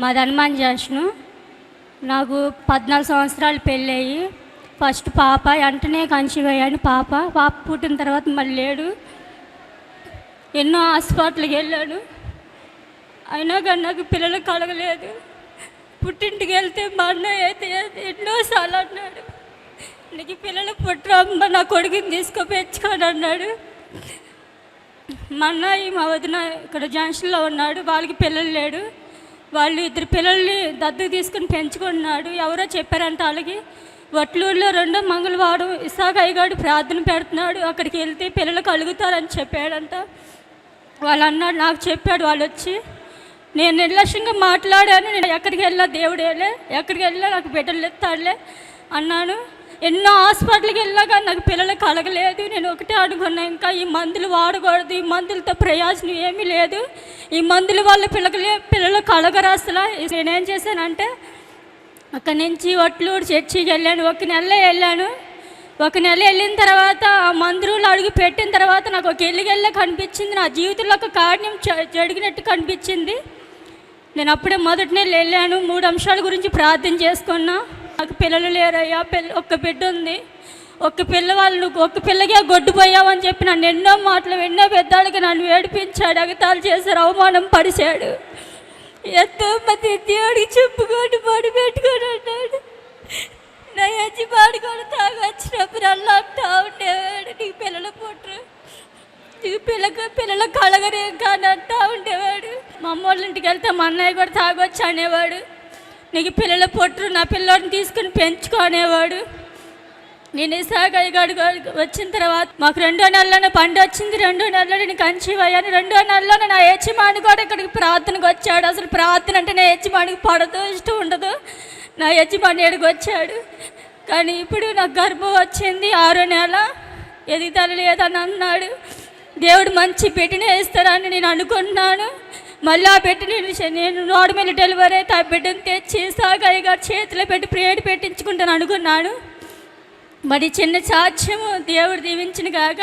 మాది హనుమాన్ జంక్షను నాకు పద్నాలుగు సంవత్సరాలు పెళ్ళయ్యి. ఫస్ట్ పాప వెంటనే కన్సీవ్ అయ్యాను పాప. పాప పుట్టిన తర్వాత మళ్ళీ లేడు. ఎన్నో హాస్పిటల్కి వెళ్ళాను. అయినా కానీ నాకు పిల్లలు కలగలేదు. పుట్టింటికి వెళ్తే మా అన్నయ్య అయితే ఎన్నోసార్లు అన్నాడు. నీకు పిల్లలు పుట్టరమ్మ నా కొడుకుని తీసుకుపోయించుకొని పెంచుకొని అన్నాడు మా అన్నయ్య మా వదిన ఇక్కడ జంక్షన్లో ఉన్నాడు. వాళ్ళకి పిల్లలు లేడు. వాళ్ళు ఇద్దరు పిల్లల్ని దత్తు తీసుకుని పెంచుకున్నాడు ఎవరో చెప్పారంట వాళ్ళకి వట్లూరులో రెండో మంగళవారం ఇసాక్ ప్రార్థన పెడుతున్నాడు. అక్కడికి వెళ్తే పిల్లలు కలుగుతారని చెప్పాడంట. వాళ్ళు అన్నాడు నాకు చెప్పాడు వాళ్ళు వచ్చి నేను నిర్లక్ష్యంగా మాట్లాడాను. నేను ఎక్కడికి వెళ్ళా దేవుడేలే. ఎక్కడికి వెళ్ళా నాకు బిడ్డలు ఎత్తాడులే అన్నాను ఎన్నో హాస్పిటల్కి వెళ్ళా కానీ నాకు పిల్లలు కలగలేదు. నేను ఒకటే అడుగున్నా ఇంకా ఈ మందులు వాడకూడదు ఈ మందులతో ప్రయోజనం ఏమీ లేదు. ఈ మందుల వల్ల పిల్లలు పిల్లలు కలగరు అసలు. నేనేం చేశానంటే అక్కడి నుంచి ఒట్లూరు చర్చికి వెళ్ళాను. ఒక నెల వెళ్ళాను. ఒక నెల వెళ్ళిన తర్వాత ఆ మందిరంలో అడుగు పెట్టిన తర్వాత నాకు ఒక ఎల్లుగెళ్ళ కనిపించింది. నా జీవితంలో ఒక కారణం జరిగినట్టు కనిపించింది. నేను అప్పుడే మొదటి నెల వెళ్ళాను. మూడు అంశాల గురించి ప్రార్థన చేసుకున్నా. నాకు పిల్లలు లేరయ్యా పిల్ల ఒక్క బిడ్డ ఉంది. ఒక్క పిల్లవాళ్ళు ఒక్క పిల్లగా గొడ్డుపోయావు అని చెప్పి నన్ను ఎన్నో మాటలు ఎన్నో పెద్దాళ్ళకి నన్ను ఏడిపించాడు అగతాలు చేశారు అవమానం పడిశాడు. ఎంతో మంది దేవుడికి చెప్పుకొని పడి పెట్టుకొని అన్నాడు. నా యజమాని కూడా తాగొచ్చినప్పుడు అల్లా అంటా ఉండేవాడు నీకు పిల్లలు పుట్టరు నీకు పిల్లక పిల్లల కలగరేం కానీ అంటా ఉండేవాడు. మా అమ్మ వాళ్ళ ఇంటికి వెళ్తే మా అన్నయ్య కూడా తాగొచ్చు అనేవాడు. నీకు పిల్లల పొట్టు నా పిల్లోడిని తీసుకుని పెంచుకునేవాడు నేను ఇసాగయ్య వచ్చిన తర్వాత మాకు రెండో నెలలోనే పండు వచ్చింది రెండో నెలలో నేను కన్సీవ్ అయ్యాను రెండో నెలలోనే నా యజమాని కూడా ఇక్కడికి ప్రార్థనకు వచ్చాడు. అసలు ప్రార్థన అంటే నా యజమానికి పడదు ఇష్టం ఉండదు. నా యజమాని ఎడికి వచ్చాడు. కానీ ఇప్పుడు నాకు గర్భం వచ్చింది ఆరో నెల. ఎదుగుదల లేదని అన్నాడు. దేవుడు మంచి బిడ్డనే ఇస్తారని నేను అనుకుంటున్నాను. మళ్ళీ ఆ బిడ్డ నేను నేను మీద డెలివరీ అయితే ఆ బిడ్డను తెచ్చి సాగయ్య గారి చేతిలో పెట్టి ప్రేడు పెట్టించుకుంటాను అనుకున్నాను. మరి చిన్న సాక్ష్యము దేవుడు దీవించిన కాక